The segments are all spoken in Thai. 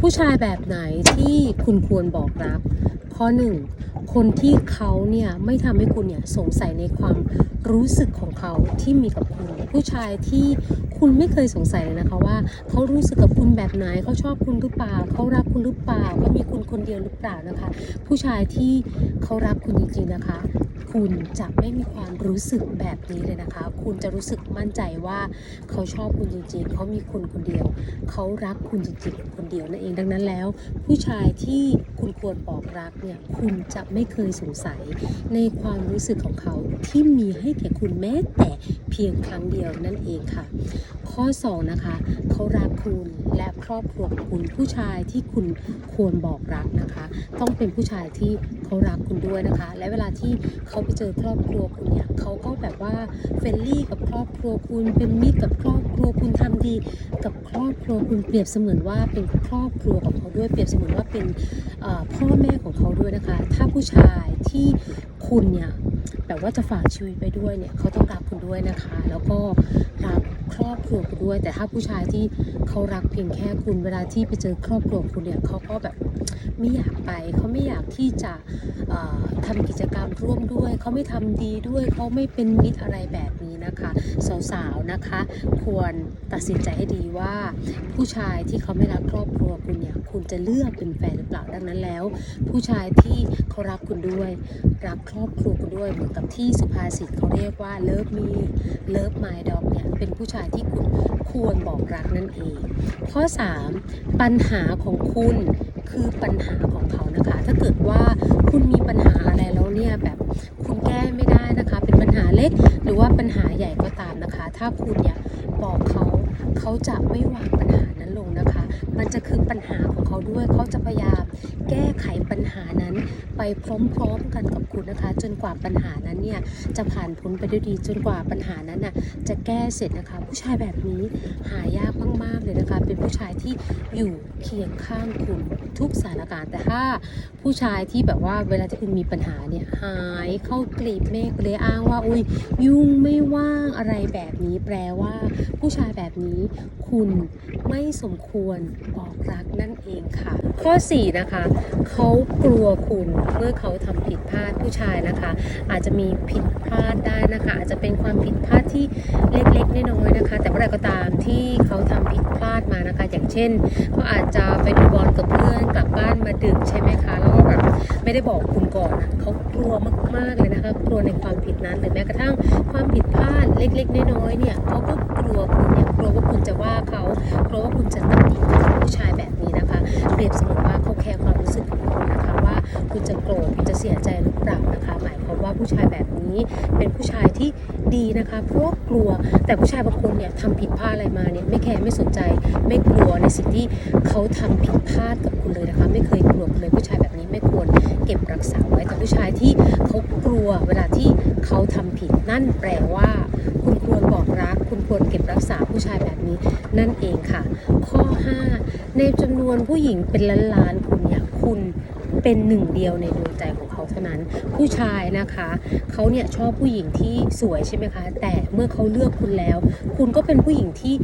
ผู้ชายแบบไหนที่คุณควรบอกรักข้อหนึ่ง คนที่เขาเนี่ยไม่ทำให้คุณเนี่ยสงสัยในความรู้สึกของเขาที่มีกับคุณ ผู้ชายที่คุณไม่เคยสงสัยเลยนะคะว่า เขารู้สึกกับคุณแบบไหนเขาชอบคุณหรือเปล่าเขารักคุณหรือเปล่าเขามีคุณคนเดียวหรือเปล่านะคะ ผู้ชายที่เขารักคุณจริงๆนะคะ คุณจะไม่มีความรู้สึกแบบนี้เลยนะคะ คุณจะรู้สึกมั่นใจว่าเขาชอบคุณจริงๆเขามีคุณคนเดียว เขารักคุณจริงๆคนเดียวนั่นเองดังนั้นแล้ว ผู้ชายที่คุณควรบอกรักเนี่ยคุณจะไม่ไม่เคยสงสัยในความรู้สึกของเขาที่มีให้แก่คุณแม้แต่เพียงครั้งเดียวนั่นเองค่ะ ข้อ 2 นะคะ เขารักคุณและครอบครัวคุณผู้ชายที่คุณควรบอกรักนะคะ ต้องเป็นผู้ชายที่เขารักคุณด้วยนะคะ และเวลาที่เขาไปเจอครอบครัวคุณเนี่ยเขาก็แบบว่าเฟรนลี่กับครอบครัวคุณเป็นมิตรกับครอบครัวคุณทำดี กับครอบครัวคุณเปรียบเสมือนว่าเป็นครอบครัวของเขาด้วยเปรียบเสมือนว่าเป็นพ่อแม่ของเขาด้วยนะคะ ถ้าผู้ชายที่ คุณเนี่ยแบบว่าจะฝากชีวิตไปด้วยเนี่ยเขาต้องรักคุณด้วยนะคะ แล้วก็รักครอบครัวคุณด้วย แต่ถ้าผู้ชายที่เขารักเพียงแค่คุณเวลาที่ไปเจอครอบครัวคุณเนี่ยเขาก็แบบ ไม่อยากไป เขาไม่อยากที่จะเอ่อทำกิจกรรมร่วมด้วย เขาไม่ทำดีด้วย เขาไม่เป็นมิตรอะไรแบบนี้นะคะสาวๆนะคะ ควรตัดสินใจให้ดีว่า ผู้ชายที่เขาไม่รักครอบครัวคุณเนี่ยคุณจะเลือกเป็นแฟนหรือเปล่าดังนั้นแล้ว ผู้ชายที่เขารักคุณด้วยรักครอบครัวคุณด้วยเหมือนกับที่สุภาษิตเขาเรียกว่าเลิฟมีเลิฟไมดอกเนี่ยเป็นผู้ชายที่คุณควรบอกรักนั่นเอง ข้อ 3 ปัญหาของคุณ คือปัญหาของเขานะคะ ถ้าเกิดว่าคุณมีปัญหาอะไรแล้วเนี่ยแบบคุณแก้ไม่ได้นะคะ เป็นปัญหาเล็กหรือว่าปัญหาใหญ่ก็ตามนะคะ ถ้าคุณเนี่ยบอกเขาเขาจะไม่วางปัญหวังนะคะ มันจะคือปัญหาของเขาด้วย เขาจะพยายามแก้ไขปัญหานั้น ไปพร้อมๆกันกับคุณนะคะ จนกว่าปัญหานั้นเนี่ยจะผ่านพ้นไปด้วยดี จนกว่าปัญหานั้นน่ะจะแก้เสร็จนะคะ ผู้ชายแบบนี้หายากมากๆเลยนะคะ เป็นผู้ชายที่อยู่เคียงข้างคุณทุกสถานการณ์ แต่ถ้าผู้ชายที่แบบว่าเวลาที่คุณมีปัญหาเนี่ยหายเข้ากลีบเมฆเลยอ้างว่าอุ้ยยุ่งไม่ว่างอะไรแบบนี้แปลว่า ผู้ชายแบบนี้คุณไม่สมควรบอกรักนั่นเองค่ะ ข้อ 4 นะคะเขากลัวคุณเมื่อเขาทำผิดพลาดผู้ชายนะคะ อาจจะมีผิดพลาดได้นะคะ อาจจะเป็นความผิดพลาดที่เล็กๆน้อยๆนะคะ แต่เมื่อไรก็ตามที่เขาทำผิดพลาดมานะคะ อย่างเช่นเขาอาจจะไปดูบอลกับเพื่อนกลับบ้านมาดึกใช่ไหมคะแล้วก็แบบไม่ได้บอกคุณก่อนนะเขากลัวมากๆเลยนะคะกลัวในความผิดนั้นหรือแม้กระทั่งความผิดพลาดเล็ก ๆ น้อยๆเนี่ยเขาก็กลัวคุณเนี่ยกลัวว่าคุณจะว่าเขากลัวว่าคุณจะต รียบเสมือนว่าเขาแคร์ความรู้สึกของคุณนะคะว่าคุณจะโกรธคุณจะเสียใจหรือเปล่านะคะหมายความว่าผู้ชายแบบนี้เป็นผู้ชายที่ดีนะคะเพราะกลัวแต่ผู้ชายบางคนเนี่ยทำผิดพลาดอะไรมาเนี่ยไม่แคร์ไม่สนใจ ไม่กลัวในสิ่งที่เขาทำผิดพลาดกับคุณเลยนะคะ ไม่เคยกลัวเลยผู้ชายแบบนี้ไม่ควรเก็บรักษาไว้แต่ผู้ชายที่เขากลัวเวลาที่เขาทำผิดนั่นแปลว่าคุณควรบอกรัก คุณควรเก็บรักษาผู้ชายแบบนี้นั่นเองค่ะ ข้อ 5 ในจำนวนผู้หญิงเป็นล้านล้านๆคนเนี่ยคุณเป็นหนึ่งเดียวในดวงใจของเขา เท่านั้น ผู้ชายนะคะเขาเนี่ยชอบผู้หญิงที่สวยใช่ไหมคะ แต่เมื่อเขาเลือกคุณแล้ว คุณก็เป็นผู้หญิงที่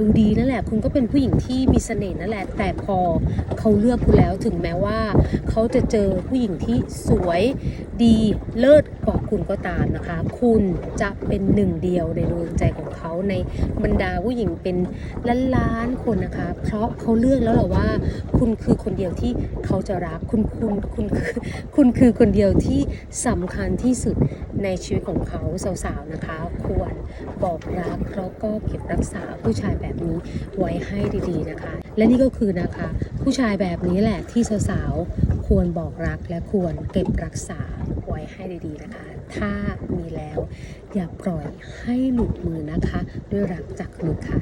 ดูดีนั่นแหละ คุณก็เป็นผู้หญิงที่มีเสน่ห์นั่นแหละ แต่พอเขาเลือกคุณแล้วถึงแม้ว่าเขาจะเจอผู้หญิงที่สวยดีเลิศกว่าคุณก็ตามนะคะ คุณจะเป็นหนึ่งเดียวในดวงใจของเขาในบรรดาผู้หญิงเป็นล้านล้านๆคนนะคะ เพราะเขาเลือกแล้วเหรอว่า คุณคือคนเดียวที่เขาจะรัก คุณคุณคุณคือคุณคือคนเดียวที่สำคัญที่สุดในชีวิตของเขาสาวๆนะคะ ควรบอกรักแล้วก็เก็บรักษาผู้ชายแบบนี้ไว้ให้ดีๆนะคะ และนี่ก็คือนะคะ ผู้ชายแบบนี้แหละที่สาวๆควรบอกรักและควรเก็บรักษาไว้ให้ดีๆนะคะ ถ้ามีแล้วอย่าปล่อยให้หลุดมือนะคะ ด้วยรักจากมือค่ะ